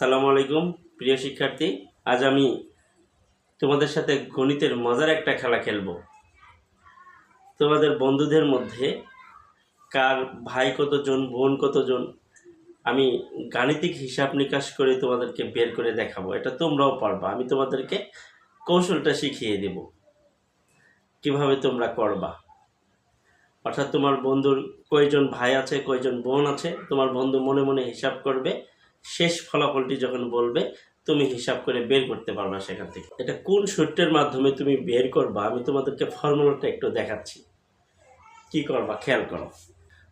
আসসালামু আলাইকুম, প্রিয় শিক্ষার্থী। আজ আমি তোমাদের সাথে গণিতের মজার একটা খেলা খেলব। তোমাদের বন্ধুদের মধ্যে কার ভাই কতজন, বোন কতজন, আমি গাণিতিক হিসাব নিকাশ করে তোমাদেরকে বের করে দেখাবো। এটা তোমরাও পারবা, আমি তোমাদেরকে কৌশলটা শিখিয়ে দেব। কীভাবে তোমরা করবা? অর্থাৎ তোমার বন্ধুর কয়জন ভাই আছে, কয়জন বোন আছে, তোমার বন্ধু মনে মনে হিসাব করবে শেষ ফলাফলটি যখন বলবে, তুমি হিসাব করে বের করতে পারবা সেখান থেকে। এটা কোন সূত্রের মাধ্যমে তুমি বের করবা? আমি তোমাদেরকে ফর্মুলাটা একটু দেখাচ্ছি। কি করবা? খেয়াল করো।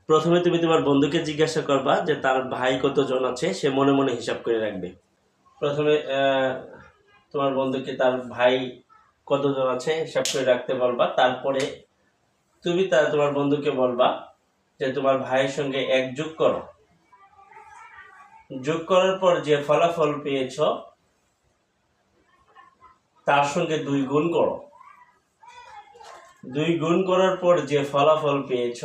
প্রথমে তুমি তোমার বন্ধুকে জিজ্ঞাসা করবা যে, তার ভাই কতজন আছে? সে মনে মনে হিসাব করে রাখবে। প্রথমে তোমার বন্ধুকে তার ভাই কতজন আছে হিসাব করে রাখতে বলবা। তারপরে তুমি তা তোমার বন্ধুকে বলবা যে, তোমার ভাইয়ের সঙ্গে এক যোগ করো। যোগ করার পর যে ফলাফল পেয়েছ, তার সঙ্গে দুই গুণ করো। দুই গুণ করার পর যে ফলাফল পেয়েছ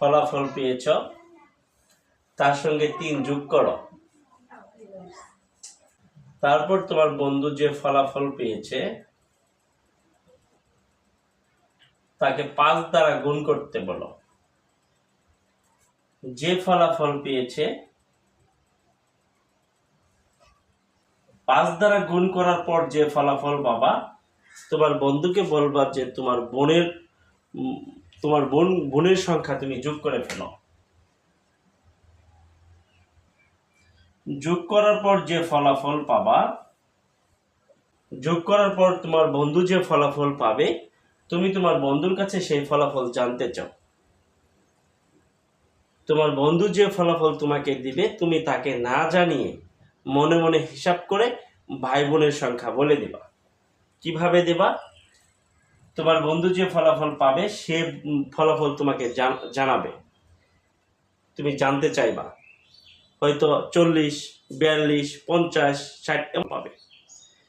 ফলাফল পেয়েছ, তার সঙ্গে তিন যোগ করো। তারপর তোমার বন্ধু যে ফলাফল পেয়েছে, তাকে পাঁচ দ্বারা গুণ করতে বলো। যে ফলাফল পেয়েছে, পাঁচ দ্বারা গুণ করার পর যে ফলাফল পাবা তোমার বন্ধুকে বলবা যে তোমার বোনের তোমার বোন, বোনের সংখ্যা তুমি যোগ করে ফেলো। যোগ করার পর যে ফলাফল পাবা, যোগ করার পর তোমার বন্ধু যে ফলাফল পাবে, তুমি তোমার বন্ধুর কাছে সেই ফলাফল জানতে চাও। তোমার বন্ধু যে ফলাফল তোমাকে দিবে, তুমি তাকে না জানিয়ে মনে মনে হিসাব করে ভাই বোনের সংখ্যা বলে দিবা। কীভাবে দেবা? তোমার বন্ধু যে ফলাফল পাবে, সে ফলাফল তোমাকে জান- জানাবে। তুমি জানতে চাইবা। হয়তো চল্লিশ, বিয়াল্লিশ, পঞ্চাশ, ষাট পাবে।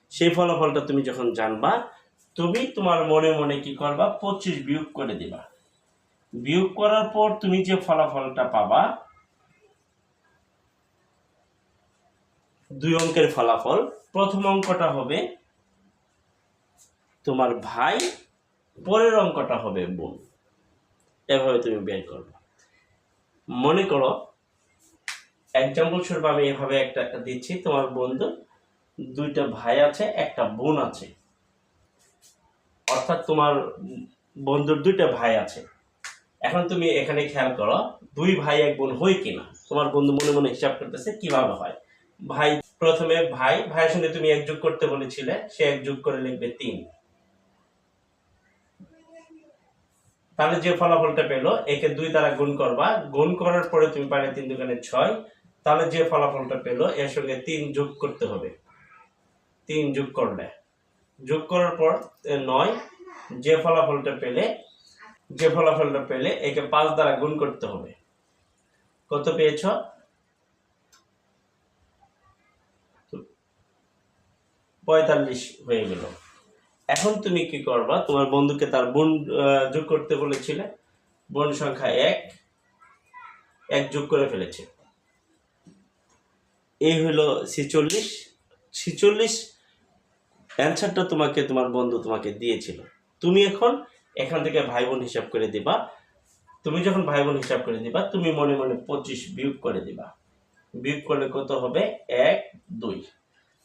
সেই ফলাফলটা তুমি যখন জানবা, তুমি তোমার মনে মনে কি করবা? পঁচিশ বিয়োগ করে দিবা। বিয়োগ করার পর তুমি যে ফলাফলটা পাবা, দুই অঙ্কের ফলাফল, প্রথম অঙ্কটা হবে তোমার ভাই, পরের অঙ্কটা হবে বোন। এভাবে তুমি বের করবে। মনে করো এক্সাম্পল স্বরূপ আমি এভাবে একটা দিচ্ছি, তোমার বন্ধু, দুইটা ভাই আছে, একটা বোন আছে। অর্থাৎ তোমার বন্ধুর দুইটা ভাই আছে। এখন তুমি এখানে খেয়াল করো, দুই ভাই এক বোন হয় কিনা? তোমার বন্ধু মনে মনে হিসাব করতেছে কীভাবে হয়? ভাই, প্রথমে ভাই, ভাইয়ের সঙ্গে তুমি এক যোগ করতে বলেছিলে, সে এক যোগ করে লিখবে তিন। তাহলে যে ফলাফলটা পেল, একে দুই দ্বারা গুণ করবা। গুণ করার পরে তুমি পারে তিন দোকানে ছয়। তাহলে যে ফলাফলটা পেল, এর সঙ্গে তিন যোগ করতে হবে। তিন যোগ করলে। যোগ করার পর নয়। যে ফলাফলটা পেলে যে ফলাফলটা পেলে একে পাঁচ দ্বারা গুণ করতে হবে। কত পেয়েছ? পঁয়তাল্লিশ হয়ে গেল। এখন তুমি কি করবা? তোমার বন্ধুকে তার বোন যোগ করতে বলেছিলে। বোন সংখ্যা এক এক যোগ করে ফেলেছে। এই হলো ছিচল্লিশ। ছিচল্লিশ অ্যান্সারটা তোমাকে, তোমার বন্ধু তোমাকে দিয়েছিল। তুমি এখন এখান থেকে ভাই বোন হিসাব করে দিবা। তুমি যখন ভাই বোন হিসাব করে দিবা, তুমি মনে মনে পঁচিশ বিয়োগ করে দিবা। বিয়োগ করলে কত হবে? এক, দুই।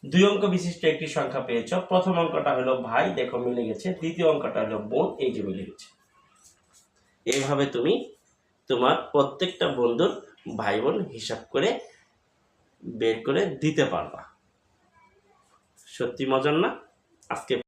দুই অঙ্ক বিশিষ্ট একটি সংখ্যা পেয়েছ। প্রথম অঙ্কটা হলো ভাই, দেখো মিলে গেছে। দ্বিতীয় অঙ্কটা হলো বোন, এই যে মিলে গেছে। এইভাবে তুমি তোমার প্রত্যেকটা বন্ধুর ভাই বোন হিসাব করে বের করে দিতে পারবা। সত্যি মজার না? আজকে